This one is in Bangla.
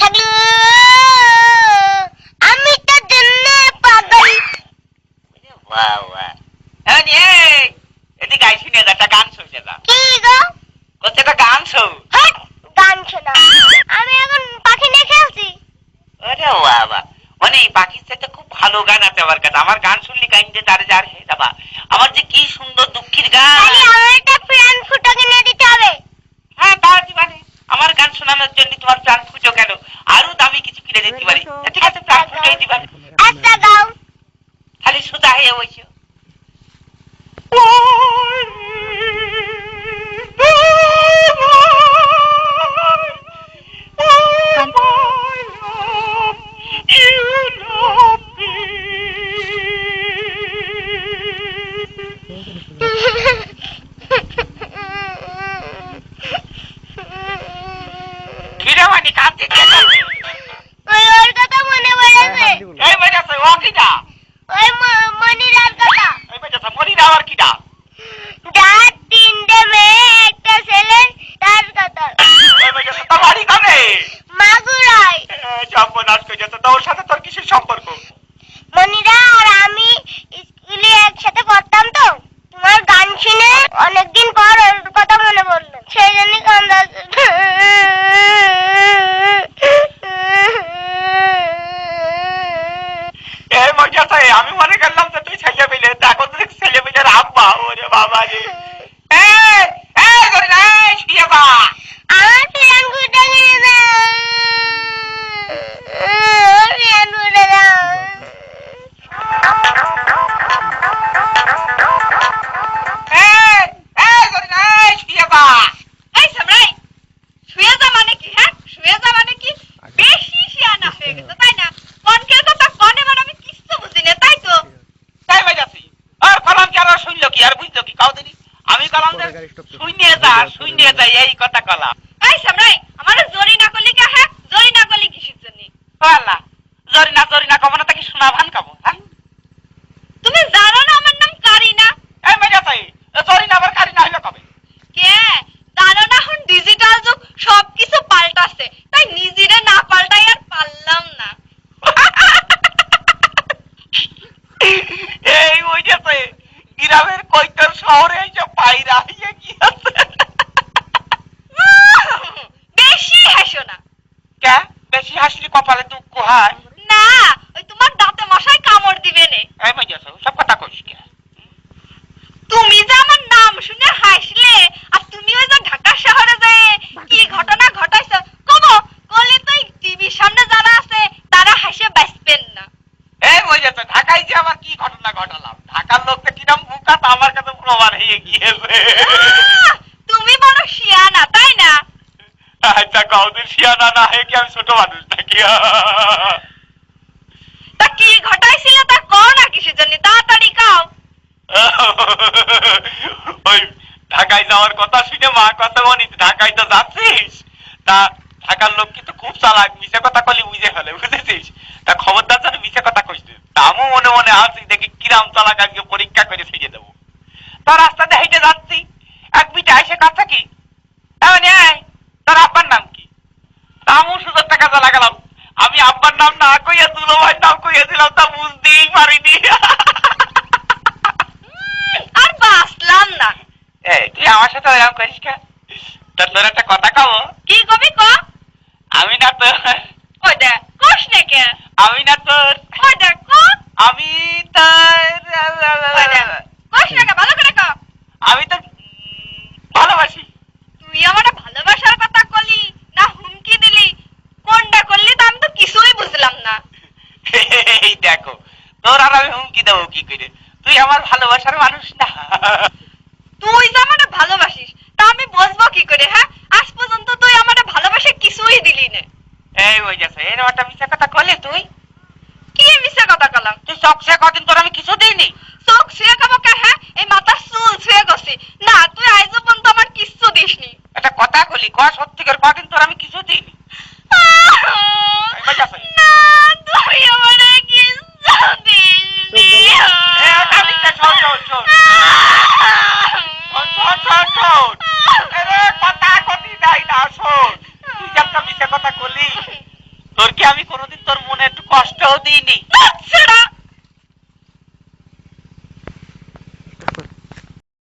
থাকল। আমি তোর জন্য পাগল। বাহ বাহ এদিকে আইসি নে একটা গান শুনছে না কি গো? করছে একটা গান শোন। হ্যাঁ গান শোনা আমি এখন পাখি নিয়ে খেলছি। আরে বাবা মানে পাখির সাথে খুব ভালো গান আছে আমার কাছে। আমার গান শুনলি কাইন্ডে তারে যার হে যাবা আমার যে কি সুন্দর দুঃখের গান। আমার একটা ফ্রেন্ড ফুটো কিনে দিতে হবে। হ্যাঁ তা আমার গান শোনানোর জন্য তোমার প্রাণ দিতে পারি ঠিক আছে প্রাণ ফুটোই দিবা আচ্ছা গাও খালি সোজা হয়ে বসো কিরে তো সাথে তোর কিসের সম্পর্ক? কলাম যে যা শুনে যা এই কথা কলাম এই সামরাই আমার জরি না করলি কে হ্যাঁ? জরি না করলি কিসের জন্য? আল্লাহ জরিনা জরিনা কমনা তাকে শোনা ভান কাবো হ্যাঁ? তুমি জানো না আমার নাম কারিনা? এই মেজাতাই জরিনা আবার কারিনা হইল কবে? কে? জানো না এখন ডিজিটাল যুগ সবকিছু পাল্টাছে। তাই নিজেরে না পাল্টাই আর পারলাম না। এই ওই গ্রামের কৈতর শহরে এসে পায়রা হইয়া গিয়েছে? বেশি হেসো না। কে? বেশি হাসলি কপালে দুঃখ হয়? না ওই তোমার দাঁতে মশাই কামড় দিবে নে। এই মেজাতে সব কথা কইস কে? তুমি যে আমার নাম শুনে হাসলে আর তুমি ওই যে ঢাকা শহরে যায় কি ঘটনা ঘটাইছো কমো কলি তো টিভির সামনে যারা আছে তারা হাসে বাঁচবেন না। এই ওই যেতে ঢাকায় যে আমার কি ঘটনা ঘটালাম? ঢাকার লোকটা কিরম মুখা তা আমার কাছে হয়ে গিয়েছে তুমি বড় শিয়ানা তাই না? আচ্ছা কৌদিন শিয়ানা না হয়ে কি আমি ছোট মানুষ নাকি? তা কি ঘটাইছিল তা কও না কিসের জন্য তাড়াতাড়ি কাও ওই ঢাকায় যাওয়ার কথা শুনে মা কথা বলি ঢাকায় তো যাচ্ছিস? তা ঢাকার লোক কিন্তু খুব চালাক মিশে কথা কলি বুঝে ফেলে বুঝেছিস? তা খবরদার যেন মিশে কথা কইস না। তা মনে মনে আছি দেখি কিরাম চালাক আজকে পরীক্ষা করে শিখে দেবো তা রাস্তাতে হেঁটে যাচ্ছি এক বিটা এসে কাছে কি এমন এই, তোর আব্বার নাম কি তা সুযোগ লাগালাম। আমি আব্বার নাম না কইয়া দুলো ভাই নাম কইয়া দিলাম তা বুঝতেই পারিনি। আর বাঁচলাম না। তুই আমার সাথে এরকম করিস কেন? তা তোর একটা কথা কব কি কবি ক আমি না তোর ওই দেখ কোষ কে? আমি না তোর ওই দেখ ক। আমি তোর কোষ না কে ভালো করে ক আমি তোর উম, ভালোবাসি তুই আমার ভালোবাসার কথা কলি না হুমকি দিলি কোনটা করলি তা আমি তো কিছুই বুঝলাম না এই দেখো তোর আর আমি হুমকি দেবো কি করে? তুই আমার ভালোবাসার মানুষ না। তুই যে আমার ভালোবাসিস তা আমি বুঝব কি করে হ্যাঁ? আজ পর্যন্ত তুই আমার ভালোবাসে কিছুই দিলি না। এই ওই যাচ্ছে এরকম একটা মিশা কথা কলে তুই? কি মিশা কথা কলাম? তুই চকসে কদিন তোর আমি কিছু দিইনি? চোখ ছুঁয়ে খাব কে হ্যাঁ? এই মাথার চুল ছুঁয়ে গছি। না তুই আজ পর্যন্ত আমার কিচ্ছু দিসনি। একটা কথা কলি ক সত্যি করে কদিন তোর আমি কিছু দিইনি এবার যাচ্ছে। না তুই আমার কিচ্ছু দিসনি এ, ওটা মিথ্যা, শোন, শোন, শোন। শোন, শোন, শোন, শোন। আরে, কথা করলি তোর কি আমি কোনোদিন তোর মনে একটু কষ্টও দিইনি। সেটা